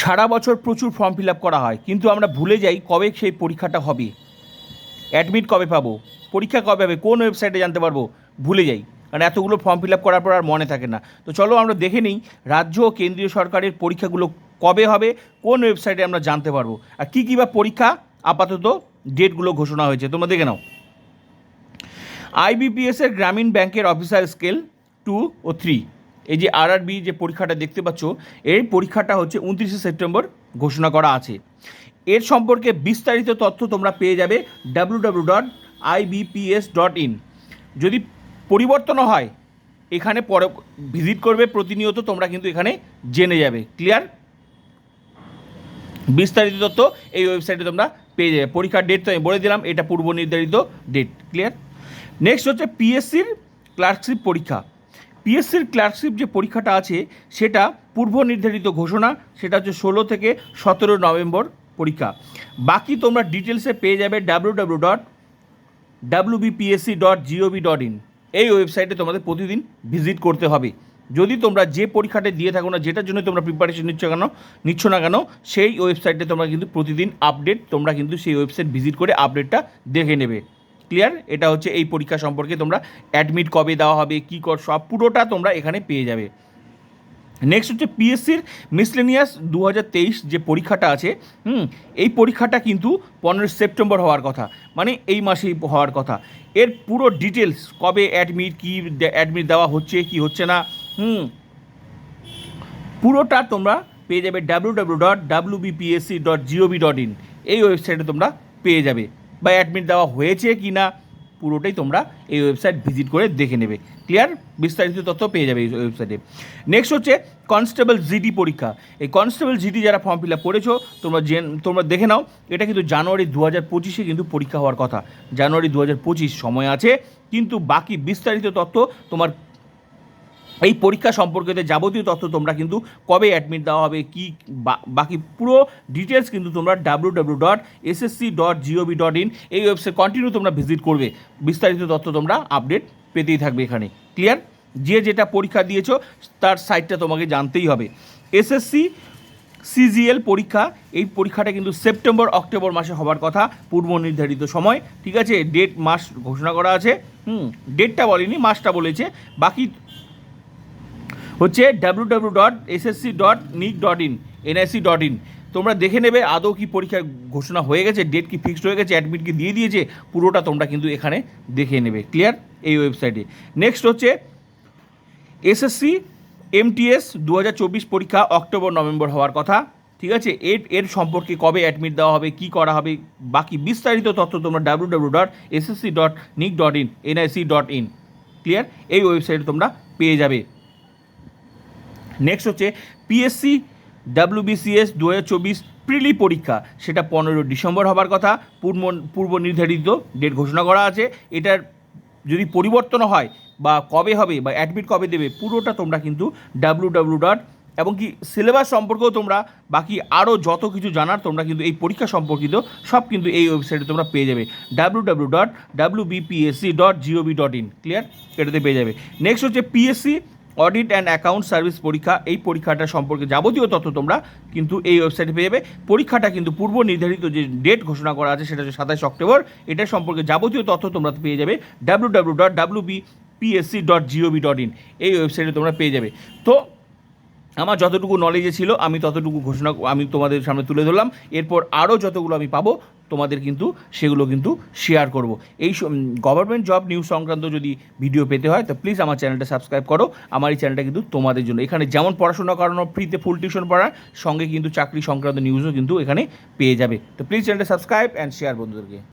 সারা বছর প্রচুর form fill করা হয়, কিন্তু আমরা ভুলে যাই কবে সেই পরীক্ষাটা হবে। অ্যাডমিট কবে পাবো? পরীক্ষা কবে হবে? কোন ওয়েবসাইটে জানতে পারব? ভুলে যাই। কারণ এতগুলো ফর্ম ফিল করার পর আর মনে থাকে না। তো চলো আমরা দেখে নিই রাজ্য ও কেন্দ্রীয় সরকারের পরীক্ষাগুলো কবে হবে, কোন ওয়েবসাইটে আমরা জানতে পারব, আর কী কী বা পরীক্ষা আপাতত ডেটগুলো ঘোষণা হয়েছে। তোমরা দেখে নাও। আইবিপিএসের গ্রামীণ ব্যাংকের অফিসার স্কেল টু ও থ্রি। এই যে আরআরবি যে পরীক্ষাটা দেখতে পাচ্ছ, এই পরীক্ষাটা হচ্ছে উনত্রিশে সেপ্টেম্বর ঘোষণা করা আছে। এর সম্পর্কে বিস্তারিত তথ্য তোমরা পেয়ে যাবে W dot IBPS dot in যদি পরিবর্তনও হয়, এখানে পরে ভিজিট করবে প্রতিনিয়ত, তোমরা কিন্তু এখানে জেনে যাবে। ক্লিয়ার বিস্তারিত তথ্য এই ওয়েবসাইটে তোমরা পেয়ে যাবে। পরীক্ষার ডেট তো আমি বলে দিলাম, এটা পূর্ব নির্ধারিত ডেট ক্লিয়ার নেক্সট হচ্ছে পিএসসির ক্লার্কশিপ পরীক্ষা। পিএসসির ক্লার্কশিপ যে পরীক্ষাটা আছে, সেটা পূর্ব নির্ধারিত ঘোষণা, সেটা হচ্ছে ষোলো থেকে সতেরো নভেম্বর পরীক্ষা। বাকি তোমরা ডিটেলসে পেয়ে যাবে W W dot WBPSC dot gov dot in এই ওয়েবসাইটে তোমাদের প্রতিদিন ভিজিট করতে হবে। যদি তোমরা যে পরীক্ষাটা দিয়ে থাকো না, যেটার জন্য তোমরা প্রিপারেশন নিচ্ছ কেন, নিচ্ছ না কেন, সেই ওয়েবসাইটে তোমরা কিন্তু প্রতিদিন আপডেট তোমরা কিন্তু সেই ওয়েবসাইট ভিজিট করে আপডেটটা দেখে নেবে। ক্লিয়ার এটা হচ্ছে এই পরীক্ষা সম্পর্কে তোমরা অ্যাডমিট কবে দেওয়া হবে, কী কর, সব পুরোটা তোমরা এখানে পেয়ে যাবে। নেক্সট হচ্ছে পিএসসির মিসলেনিয়াস দু হাজার তেইশ যে পরীক্ষাটা আছে, হুম, এই পরীক্ষাটা কিন্তু পনেরোই সেপ্টেম্বর হওয়ার কথা মানে এই মাসেই হওয়ার কথা। এর পুরো ডিটেলস কবে অ্যাডমিট কী অ্যাডমিট দেওয়া হচ্ছে, কি হচ্ছে না, হুম, পুরোটা তোমরা পেয়ে যাবে W W dot W BPSC dot gov dot in এই ওয়েবসাইটে তোমরা পেয়ে যাবে। বা অ্যাডমিট দেওয়া হয়েছে কি না পুরোটাই তোমরা এই ওয়েবসাইট ভিজিট করে দেখে নেবে। ক্লিয়ার বিস্তারিত তথ্য পেয়ে যাবে এই ওয়েবসাইটে নেক্সট হচ্ছে কনস্টেবল জিডি পরীক্ষা। এই কনস্টেবল জিডি যারা ফর্ম ফিল আপ করেছ, তোমরা জেন, তোমরা দেখে নাও, এটা কিন্তু জানুয়ারি দু হাজার পঁচিশে কিন্তু পরীক্ষা হওয়ার কথা। জানুয়ারি দু হাজার পঁচিশ সময় আছে, কিন্তু বাকি বিস্তারিত তথ্য তোমার এই পরীক্ষা সম্পর্কিত যাবতীয় তথ্য তোমরা কিন্তু কবে অ্যাডমিট দেওয়া হবে, কি বাকি পুরো ডিটেলস কিন্তু তোমরা W W dot SSC dot gov dot in এই ওয়েবসাইট কন্টিনিউ তোমরা ভিজিট করবে। বিস্তারিত তথ্য তোমরা আপডেট পেতেই থাকবে এখানে। ক্লিয়ার যে যেটা পরীক্ষা দিয়েছ, তার সাইটটা তোমাকে জানতেই হবে। এসএসসি সিজিএল পরীক্ষা, এই পরীক্ষাটা কিন্তু সেপ্টেম্বর অক্টোবর মাসে হবার কথা, পূর্ব নির্ধারিত সময়, ঠিক আছে? ডেট মাস ঘোষণা করা আছে। হুম ডেটটা বলেনি, মাসটা বলেছে। বাকি হচ্ছে W W dot SSC dot nic dot in NIC dot in তোমরা দেখে নেবে আদৌ কি পরীক্ষার ঘোষণা হয়ে গেছে ডেট কি ফিক্সড হয়ে গেছে অ্যাডমিট কি দিয়ে দিয়েছে, পুরোটা তোমরা কিন্তু এখানে দেখে নেবে। ক্লিয়ার এই ওয়েবসাইটে নেক্সট হচ্ছে এসএসসি এমটিএস দু হাজার চব্বিশ পরীক্ষা অক্টোবর, নভেম্বর হওয়ার কথা। ঠিক আছে? এর এর সম্পর্কে কবে অ্যাডমিট দেওয়া হবে, কী করা হবে, বাকি বিস্তারিত তথ্য তোমরা W W dot SSC dot nic dot in NIC dot in clear এই ওয়েবসাইটে তোমরা পেয়ে যাবে। নেক্সট হচ্ছে পিএসসি ডাব্লিউবিসিএস দু হাজার চব্বিশ প্রিলি পরীক্ষা। সেটা পনেরো ডিসেম্বর হবার কথা। পূর্ব পূর্ব নির্ধারিত ডেট ঘোষণা করা আছে। এটার যদি পরিবর্তন হয় বা কবে হবে বা অ্যাডমিট কবে দেবে, পুরোটা তোমরা কিন্তু ডাব্লু ডাব্লু ডট এবং কি সিলেবাস সম্পর্কেও তোমরা বাকি আরও যত কিছু জানার তোমরা কিন্তু এই পরীক্ষা সম্পর্কিত সব কিন্তু এই ওয়েবসাইটে তোমরা পেয়ে যাবে। W W dot W BPSC dot gov dot in clear এটাতে পেয়ে যাবে। নেক্সট হচ্ছে PSC audit and account service পরীক্ষা, এই পরীক্ষাটা সম্পর্কে যাবতীয় তথ্য তোমরা কিন্তু এই ওয়েবসাইটে পেয়ে যাবে। পরীক্ষাটা কিন্তু পূর্ব নির্ধারিত যে ডেট ঘোষণা করা আছে সেটা হচ্ছে সাতাশ অক্টোবর। এটা সম্পর্কে যাবতীয় তথ্য তোমরা পেয়ে যাবে W W dot W B PSC dot gov dot in এই ওয়েবসাইটে তোমরা পেয়ে যাবে। তো আমার যতটুকু নলেজে ছিল, আমি ততটুকু ঘোষণা, আমি তোমাদের সামনে তুলে ধরলাম। এরপর আরও যতগুলো আমি পাবো, তোমাদের কিন্তু সেগুলো কিন্তু শেয়ার করব। এই গভর্নমেন্ট জব নিউজ সংক্রান্ত যদি ভিডিও পেতে হয়, তো প্লিজ আমার চ্যানেলটা সাবস্ক্রাইব করো। আমার এই চ্যানেলটা কিন্তু তোমাদের জন্য। এখানে যেমন পড়াশোনা করানো ফ্রিতে ফুল টিউশন পড়ার, সঙ্গে কিন্তু চাকরি সংক্রান্ত নিউজও কিন্তু এখানে পেয়ে যাবে। তো প্লিজ চ্যানেলটা সাবস্ক্রাইব অ্যান্ড শেয়ার বন্ধুদেরকে।